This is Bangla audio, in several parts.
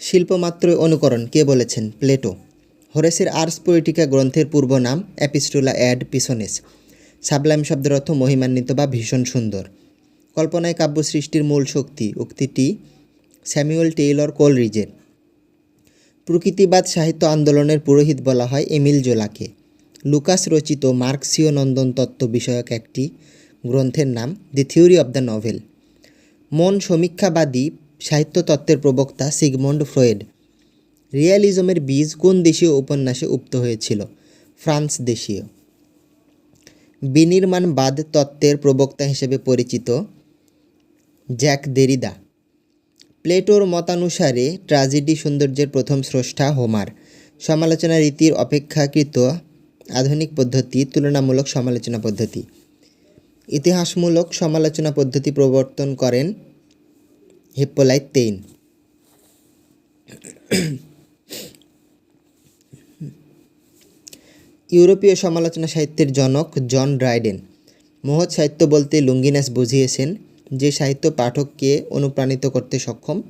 শিল্পমাত্রই অনুকরণ, কে বলেছেন? প্লেটো। হোরেসের আর্স পোয়েটিকা গ্রন্থের পূর্ব নাম, অ্যাপিস্টুলা অ্যাড পিসনেস। সাবলাইম শব্দের অর্থ মহিমান্বিত বা ভীষণ সুন্দর। কল্পনায় কাব্য সৃষ্টির মূল শক্তি উক্তিটি স্যামুয়েল টেইলর কোলরিজের। প্রকৃতিবাদ সাহিত্য আন্দোলনের পুরোহিত বলা হয় এমিল জোলাকে। লুকাস রচিত মার্কসীয় নন্দন তত্ত্ব বিষয়ক একটি গ্রন্থের নাম the theory of the novel মন সমীক্ষাবাদী সাহিত্য তত্ত্বের প্রবক্তা সিগমন্ড ফ্রয়েড, রিয়ালিজমের বীজ কোন দেশীয় উপন্যাসে উপ্ত হয়েছিল? ফ্রান্স দেশীয়। বিনির্মাণবাদ তত্ত্বের প্রবক্তা হিসেবে পরিচিত জ্যাক দেরিদা, প্লেটোর মতানুসারে ট্র্যাজেডি সৌন্দর্যের প্রথম স্রষ্টা হোমার। সমালোচনা রীতির অপেক্ষাকৃত আধুনিক পদ্ধতি, তুলনামূলক সমালোচনা পদ্ধতি। ইতিহাসমূলক সমালোচনা পদ্ধতি প্রবর্তন করেন হিপ্পোলাইট তেইন ইউরোপীয় সমালোচনা সাহিত্যের জনক জন ড্রাইডেন। মহৎ সাহিত্য বলতে লুঙ্গিনাস বুঝিয়েছেন যে সাহিত্য পাঠককে অনুপ্রাণিত করতে সক্ষম,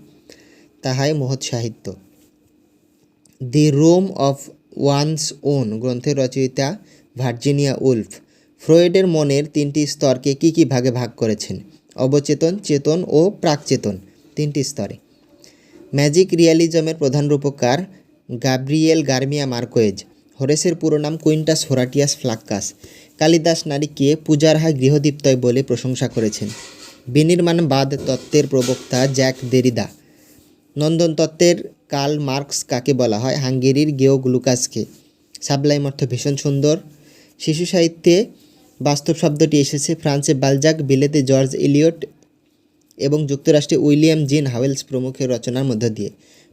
তাহাই মহৎ সাহিত্য। The room of one's own গ্রন্থের রচয়িতা ভার্জিনিয়া উলফ। ফ্রয়েডের মনের তিনটি স্তরকে কী কী ভাগে ভাগ করেছেন? অবচেতন, চেতন ও প্রাকচেতন। তিনটি স্তরে। ম্যাজিক রিয়ালিজমের প্রধান রূপকার গাব্রিয়েল গার্মিয়া মার্কোয়েজ। হোরেসের পুরো নাম কুইন্টাস হোরাটিয়াস ফ্লাক্কাস। কালিদাস নারীকে পূজারহা গৃহদীপ্তয় বলে প্রশংসা করেছেন। বিনির্মাণবাদ তত্ত্বের প্রবক্তা জ্যাক দেরিদা। নন্দন তত্ত্বের কার্ল মার্কস কাকে বলা হয়? হাঙ্গেরির গেও গ্লুকাসকে সাবলাইম অর্থ ভীষণ সুন্দর। শিশু সাহিত্যে বাস্তব শব্দটি এসেছে ফ্রান্সে বালজাক বিলেতে জর্জ এলিয়ট এবং যুক্তরাষ্ট্রে উইলিয়াম জিন হাওয়েলস প্রমুখের রচনার মধ্য দিয়ে।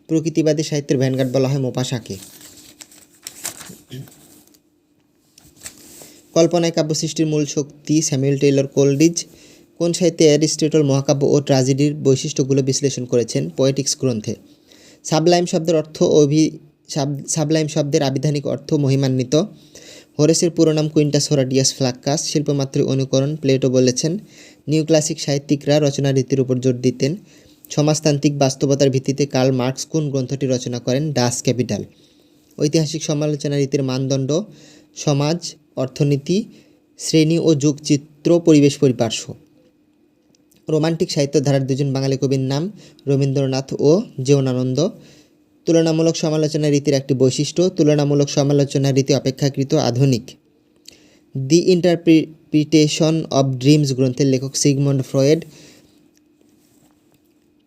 প্রকৃতিবাদী সাহিত্যের ভ্যানগার্ড বলা হয় মোপাসাকে কল্পনায় কাব্য সৃষ্টির মূল শক্তি স্যামুয়েল টেইলর কোলরিজ কোন সাহিত্যে অ্যারিস্টটল মহাকাব্য ও ট্র্যাজেডির বৈশিষ্ট্যগুলো বিশ্লেষণ করেছেন পোয়েটিক্স গ্রন্থে। সাবলাইম শব্দের অর্থ অভি সাব- সাবলাইম শব্দের আবিধানিক অর্থ মহিমান্বিত। হোরেসের পুরো নাম কুইন্টাস হোরাডিয়াস ফ্লাক্কাস, শিল্পমাত্র অনুকরণ প্লেটো বলেছেন, নিউ ক্লাসিক সাহিত্যিকরা রচনা রীতির উপর জোর দিতেন। সমাজতান্ত্রিক বাস্তবতার ভিত্তিতে কার্ল মার্কস কোন গ্রন্থটি রচনা করেন? Das Kapital. ঐতিহাসিক সমালোচনা রীতির মানদণ্ড, সমাজ, অর্থনীতি, শ্রেণি ও যুগচিত্র, পরিবেশ পরিপার্শ্ব। রোমান্টিক সাহিত্য ধারার দুজন বাঙালি কবির নাম রবীন্দ্রনাথ ও জীবনানন্দ তুলনামূলক সমালোচনা রীতির একটি বৈশিষ্ট্য, তুলনামূলক সমালোচনা রীতি অপেক্ষাকৃত আধুনিক। দি ইন্টারপ্রিটেশন অব ড্রিমস গ্রন্থের লেখক সিগমন্ড ফ্রয়েড।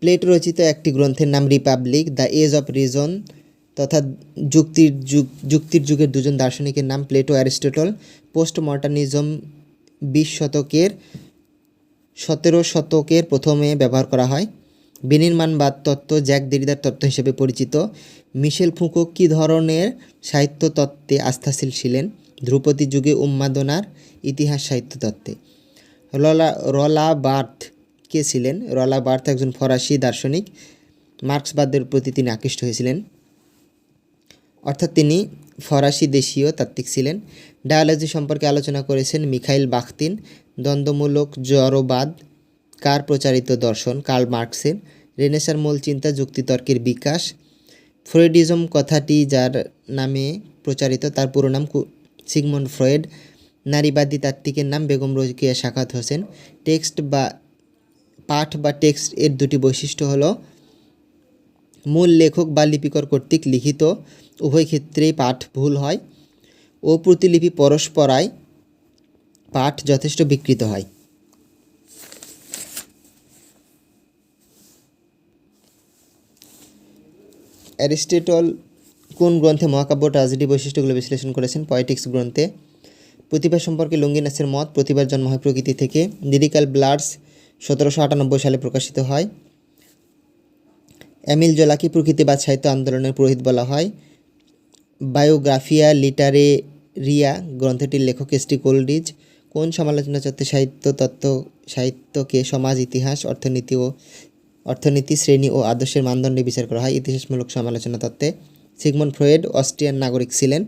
প্লেটো রচিত একটি গ্রন্থের নাম Republic, the age of reason তথা যুক্তির যুগ, যুক্তির যুগের দুজন দার্শনিকের নাম প্লেটো, অ্যারিস্টটল। পোস্ট মডার্নিজম বিশ শতকের, সতেরো শতকের প্রথমে ব্যবহার করা হয়। বিনির্মাণবাদ তত্ত্ব জ্যাক দেরিদার তত্ত্ব হিসেবে পরিচিত। মিশেল ফুকো কী ধরনের সাহিত্য তত্ত্বে আস্থাশীল ছিলেন? ধ্রুপদী যুগে উন্মাদনার ইতিহাস সাহিত্য তত্ত্বে রলা রলা বার্থ কে ছিলেন? রলা বার্থ একজন ফরাসি দার্শনিক। মার্ক্সবাদের প্রতি তিনি আকৃষ্ট হয়েছিলেন। অর্থাৎ তিনি ফরাসি দেশীয় তাত্ত্বিক ছিলেন। ডায়ালজি সম্পর্কে আলোচনা করেছেন মিখাইল বাখতিন। দ্বন্দ্বমূলক জড়বাদ কার প্রচারিত দর্শন? কার্ল মার্কসের। রেনেসার মূল চিন্তা যুক্তিতর্কের বিকাশ। ফ্রয়েডিজম কথাটি যার নামে প্রচারিত, তার পুরো নাম সিগমন্ড ফ্রয়েড। নারীবাদী তাত্ত্বিকের নাম বেগম রোকেয়া সাখাত হোসেন। টেক্সট বা পাঠ বা টেক্সট এর দুটি বৈশিষ্ট্য হলো মূল লেখক বা লিপিকর কর্তৃক লিখিত, উভয় ক্ষেত্রেই পাঠ ভুল হয়। ও প্রতিলিপি পরস্পরায় পাঠ যথেষ্ট বিকৃত হয়। অ্যারিস্টটল কোন গ্রন্থে মহাকাব্য ট্রাজেডি বৈশিষ্ট্যগুলো বিশ্লেষণ করেছেন? পয়েটিক্স গ্রন্থে। প্রতিভা সম্পর্কে লুঙ্গিনাসের মত প্রতিভার জন্ম হয় প্রকৃতি থেকে। লিরিক্যাল ব্লাডস সতেরোশো আটানব্বই সালে প্রকাশিত হয়। এমিল জোলাকি প্রকৃতিবাদ সাহিত্য আন্দোলনের পুরোহিত বলা হয়। বায়োগ্রাফিয়া লিটারেরিয়া গ্রন্থটির লেখক এস টি কোন সমালোচনা তত্ত্বে সাহিত্য, তত্ত্ব, সাহিত্যকে সমাজ, ইতিহাস, অর্থনীতি ও অর্থনীতি, শ্রেণি ও আদর্শের মানদণ্ডে বিচার করা হয়। ইতিহাসমূলক সমালোচনা তত্ত্বে সিগমন্ড ফ্রয়েড, অস্ট্রিয়ান নাগরিক ছিলেন।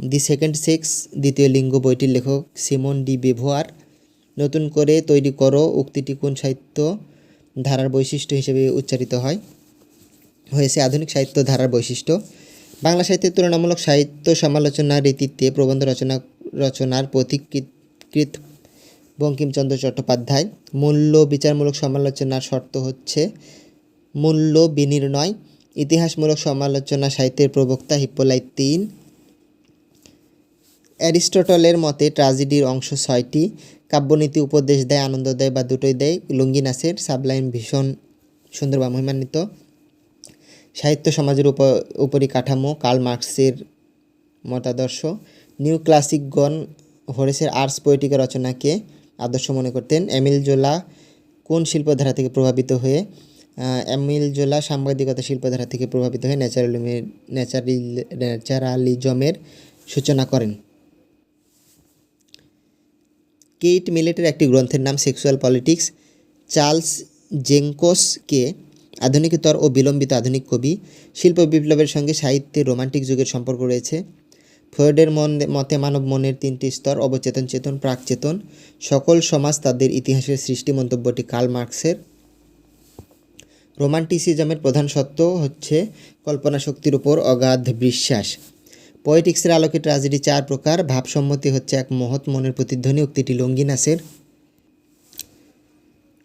দি সেকেন্ড সেক্স, দ্বিতীয় লিঙ্গ বইটির লেখক সিমন ডি বেভোয়ার। নতুন করে তৈরি করো, উক্তিটি কোন সাহিত্য ধারার বৈশিষ্ট্য হিসেবে উচ্চারিত হয়? হয়েছে আধুনিক সাহিত্য ধারার বৈশিষ্ট্য। বাংলা সাহিত্যের তুলনামূলক সাহিত্য সমালোচনা রীতিতে প্রবন্ধ রচনা, রচনার পথিকৃত বঙ্কিমচন্দ্র চট্টোপাধ্যায়। মূল্য বিচারমূলক সমালোচনার শর্ত হচ্ছে মূল্য বিনির্ণয়। ইতিহাসমূলক সমালোচনা সাহিত্যের প্রবক্তা হিপ্পোলাই তিন। অ্যারিস্টটলের মতে ট্রাজেডির অংশ ছয়টি। কাব্যনীতি উপদেশ দেয়, আনন্দ দেয় বা দুটোই দেয়। লুঙ্গিনাসের সাবলাইন ভীষণ সুন্দর বা মহিমান্বিত। সাহিত্য সমাজের উপ উপরি কাঠামো কার্ল মার্কসের মতাদর্শ। নিউ ক্লাসিকগণ হোরেসের আর্টস পোয়েটিকা রচনাকে আদর্শ মনে করতেন। এমিল জোলা কোন শিল্পধারা থেকে প্রভাবিত হয়ে এমিল জোলা সাংবাদিকতা শিল্পধারা থেকে প্রভাবিত হয়ে ন্যাচারালিমের, ন্যাচারাল, ন্যাচারালিজমের সূচনা করেন। কেইট মিলেটের একটি গ্রন্থের নাম সেক্সুয়াল পলিটিক্স। চার্লস জেঙ্কোসকে আধুনিকতর ও বিলম্বিত আধুনিক কবি, শিল্প বিপ্লবের সঙ্গে সাহিত্যের রোমান্টিক যুগের সম্পর্ক রয়েছে। ফ্রয়েডের মতে মানব মনের তিনটি স্তর, অবচেতন চেতন, প্রাকচেতন। সকল সমাজ তাদের ইতিহাসের সৃষ্টি মন্তব্যটি কার্ল মার্কসের। রোমান্টিসিজমের প্রধান সত্য হচ্ছে কল্পনা শক্তির উপর অগাধ বিশ্বাস। পয়েটিক্সের আলোকে ট্রাজেডি চার প্রকার, ভাবসম্মতি হচ্ছে এক মহৎ মনের প্রতিধ্বনি, উক্তিটি লঙ্গিনাসের।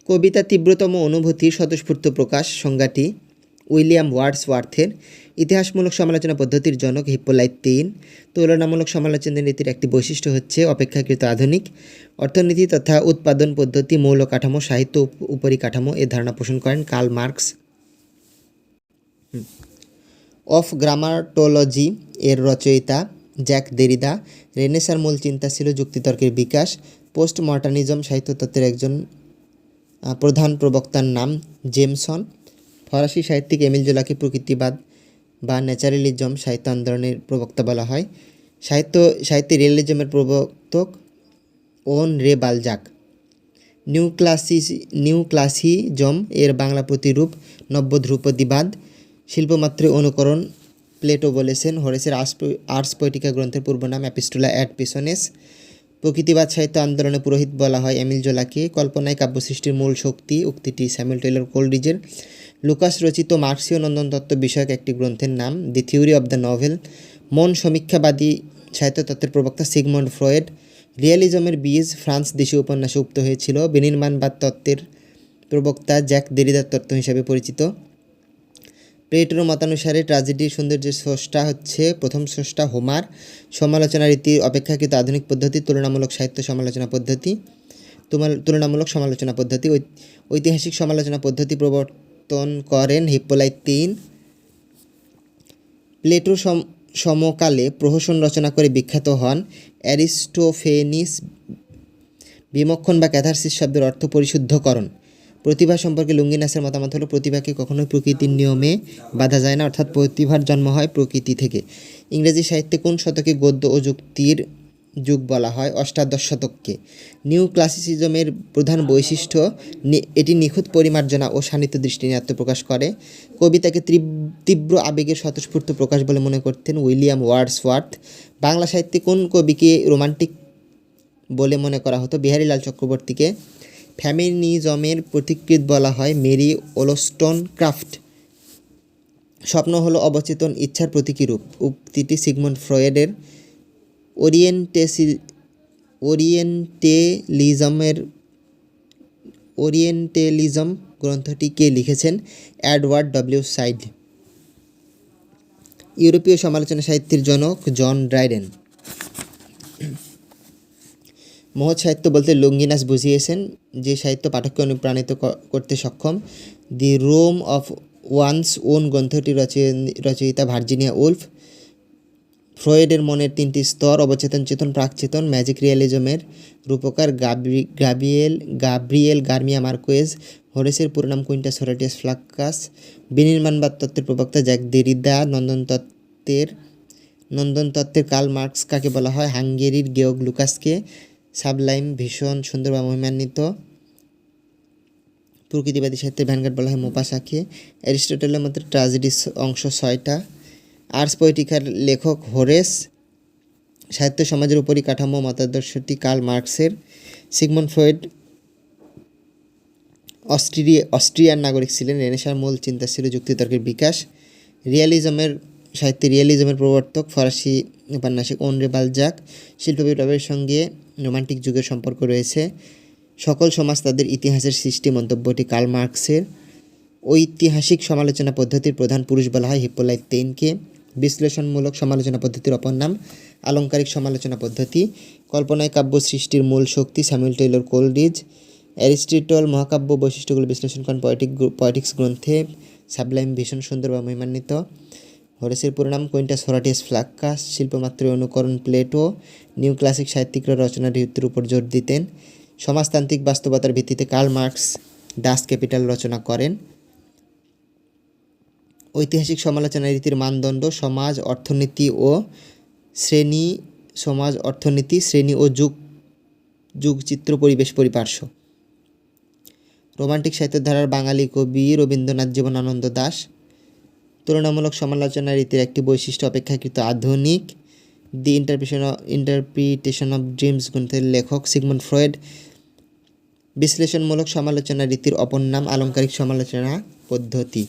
কবিতা তীব্রতম অনুভূতির স্বতঃস্ফূর্ত প্রকাশ, সংজ্ঞাটি উইলিয়াম ওয়ার্ডসওয়ার্থের ইতিহাসমূলক সমালোচনা পদ্ধতির জনক হিপ্পোলাইট তিন। তুলনামূলক সমালোচনা নীতির একটি বৈশিষ্ট্য হচ্ছে অপেক্ষাকৃত আধুনিক অর্থনীতি তথা উৎপাদন পদ্ধতি মৌল কাঠামো সাহিত্য উপ- উপরিকাঠামো এ ধারণা পোষণ করেন কার্ল মার্কস। অফ গ্রামাটোলজি এর রচয়িতা জ্যাক দেরিদা, রেনেসার মূল চিন্তা ছিল যুক্তিতর্কের বিকাশ। পোস্ট মডার্নিজম সাহিত্যতত্ত্বের একজন প্রধান প্রবক্তার নাম জেমসন। ফরাসি সাহিত্যিক এমিল জোলাকে প্রকৃতিবাদ বা ন্যাচারালিজম সাহিত্য আন্দোলনের প্রবক্তা বলা হয়। সাহিত্য সাহিত্যে রিয়েলিজমের প্রবর্তক ওন রে বালজাক। নিউ ক্লাসি, নিউ ক্লাসিজম এর বাংলা প্রতিরূপ নব্য ধ্রুপদীবাদ শিল্পমাত্রে অনুকরণ, প্লেটো বলেছেন, হরেসের আর্টস পো- আর্টস পোয়েটিকা গ্রন্থের পূর্ব নাম অ্যাপিস্টোলা অ্যাড পিসনেস। প্রকৃতিবাদ সাহিত্য আন্দোলনে পুরোহিত বলা হয় এমিল জোলাকে। কল্পনায় কাব্য সৃষ্টির মূল শক্তি উক্তিটি স্যামুয়েল টেলর কোল্ডিজের লুকাস রচিত মার্ক্সীয় নন্দন তত্ত্ব বিষয়ক একটি গ্রন্থের নাম the theory of the novel মন সমীক্ষাবাদী সাহিত্যতত্ত্বের প্রবক্তা সিগমন্ড ফ্রয়েড রিয়ালিজমের বীজ ফ্রান্স দেশীয় উপন্যাসে উক্ত হয়েছিল। বিনির্মাণবাদ তত্ত্বের প্রবক্তা জ্যাক দেরিদার তত্ত্ব হিসাবে পরিচিত। প্লেটোর মতানুসারে ট্রাজেডির সৌন্দর্যের স্রষ্টা হচ্ছে প্রথম স্রষ্টা হোমার। সমালোচনা রীতি অপেক্ষাকৃত আধুনিক পদ্ধতি, তুলনামূলক সাহিত্য সমালোচনা পদ্ধতি তুলনামূলক সমালোচনা পদ্ধতি ঐতিহাসিক সমালোচনা পদ্ধতি প্রবর্তন করেন হিপ্পোলাইট তিন প্লেটোর সম- সমকালে প্রহসন রচনা করে বিখ্যাত হন অ্যারিস্টোফেনিস। বিমক্ষণ বা ক্যাথারসিস শব্দের অর্থ পরিশুদ্ধকরণ। প্রতিভা সম্পর্কে লুঙ্গিনাসের মতামত হলো, প্রতিভাকে কখনোই প্রকৃতির নিয়মে বাধা যায় না, অর্থাৎ প্রতিভার জন্ম হয় প্রকৃতি থেকে। ইংরেজি সাহিত্যে কোন শতকে গদ্য ও যুক্তির যুগ বলা হয় অষ্টাদশ শতককে। নিউ ক্লাসিসিজমের প্রধান বৈশিষ্ট্য এটি নিখুঁত পরিমার্জনা ও সান্নিধ্য দৃষ্টি আত্মপ্রকাশ করে। কবিতাকে তীব- তীব্র আবেগের স্বতঃস্ফূর্ত প্রকাশ বলে মনে করতেন উইলিয়াম ওয়ার্ডসওয়ার্থ। বাংলা সাহিত্যে কোন কবিকে রোমান্টিক বলে মনে করা হতো? বিহারীলাল চক্রবর্তীকে ফ্যামিনিজমের প্রতিকৃত বলা হয় মেরি ওলস্টন ক্রাফট। স্বপ্ন হলো অবচেতন ইচ্ছার প্রতীকী রূপ। উক্তিটি সিগমন্ড ফ্রয়েডের ওরিয়েন্টেসি ওরিয়েন্টেলিজমের, ওরিয়েন্টেলিজম গ্রন্থটি কে লিখেছেন অ্যাডওয়ার্ড ডব্লিউ সাইড ইউরোপীয় সমালোচনা সাহিত্যের জনক জন ড্রাইডেন। মহৎ সাহিত্য বলতে লুঙ্গিনাস বুঝিয়েছেন যে সাহিত্য পাঠককে অনুপ্রাণিত করতে সক্ষম। The room of one's own গ্রন্থটি রচয়- রচয়িতা ভার্জিনিয়া উলফ। ফ্রয়েডের মনের তিনটি স্তর, অবচেতন চেতন, প্রাকচেতন, ম্যাজিক রিয়ালিজমের রূপকার Gabri Gabriel Gabriel Garcia Marquez, হোরেসের পুরো নাম কুইন্টাস হোরাটিয়াস ফ্লাক্কাস বিনির্মাণবাদ তত্ত্বের প্রবক্তা জ্যাক দেরিদা, নন্দন তত্ত্বের নন্দন তত্ত্বের কার্ল মার্কস কাকে বলা হয়? হাঙ্গেরির গেওগ লুকাসকে, সাবলাইম ভীষণ সুন্দর বা মহিমান্বিত, প্রকৃতিবাদী সাহিত্যের ভ্যানগার্ড বলা হয় মোপাসাকে, অ্যারিস্টটলের মধ্যে ট্রাজেডিস অংশ ছয়টা আর্টস পোয়েটিকার লেখক হোরেস সাহিত্য সমাজের উপরই কাঠামো মতাদর্শটি কার্ল মার্কসের সিগমন্ড ফ্রয়েড অস্ট্রিয়া অস্ট্রিয়ার নাগরিক ছিলেন, রেনেসার মূল চিন্তা ছিল যুক্তিতর্কের বিকাশ। রিয়ালিজমের, সাহিত্যে রিয়ালিজমের প্রবর্তক ফরাসি উপন্যাসিক ওনরে বালজাক শিল্প বিপ্লবের সঙ্গে রোমান্টিক যুগের সম্পর্ক রয়েছে। সকল সমাজ তাদের ইতিহাসের সৃষ্টি মন্তব্যটি কার্ল মার্কসের। ঐতিহাসিক সমালোচনা পদ্ধতির প্রধান পুরুষ বলা হয় হিপ্পোলাইট তেইনকে। বিশ্লেষণমূলক সমালোচনা পদ্ধতির অপর নাম, আলংকারিক সমালোচনা পদ্ধতি। কল্পনায় কাব্য সৃষ্টির মূল শক্তি স্যামুয়েল টেইলর কোলরিজ অ্যারিস্টটল মহাকাব্য বৈশিষ্ট্যগুলো বিশ্লেষণ করেন পয়েটিক পয়েটিক্স গ্রন্থে। সাবলাইম ভীষণ সুন্দর বা মহিমান্বিত। হরেসের পুরো নাম কোয়েন্টাস হোরাটিয়াস ফ্লাক্কাস শিল্পমাত্রের অনুকরণ প্লেটো। নিউ ক্লাসিক সাহিত্যিকরা রচনার ঋতুর উপর জোর দিতেন। সমাজতান্ত্রিক বাস্তবতার ভিত্তিতে কার্ল মার্কস ডাস ক্যাপিটাল রচনা করেন। ঐতিহাসিক সমালোচনা রীতির মানদণ্ড, সমাজ, অর্থনীতি ও শ্রেণি, সমাজ, অর্থনীতি, শ্রেণি ও যুগ, যুগচিত্র, পরিবেশ পরিপার্শ্ব। রোমান্টিক সাহিত্যের ধারার বাঙালি কবি রবীন্দ্রনাথ জীবনানন্দ দাশ তুলনামূলক সমালোচনা রীতির একটি বৈশিষ্ট্য অপেক্ষাকৃত আধুনিক, the interpretation interpretation of dreams গ্রন্থের লেখক সিগমন্ড ফ্রয়েড, বিশ্লেষণমূলক সমালোচনা রীতির অপর নাম আলংকারিক সমালোচনা পদ্ধতি।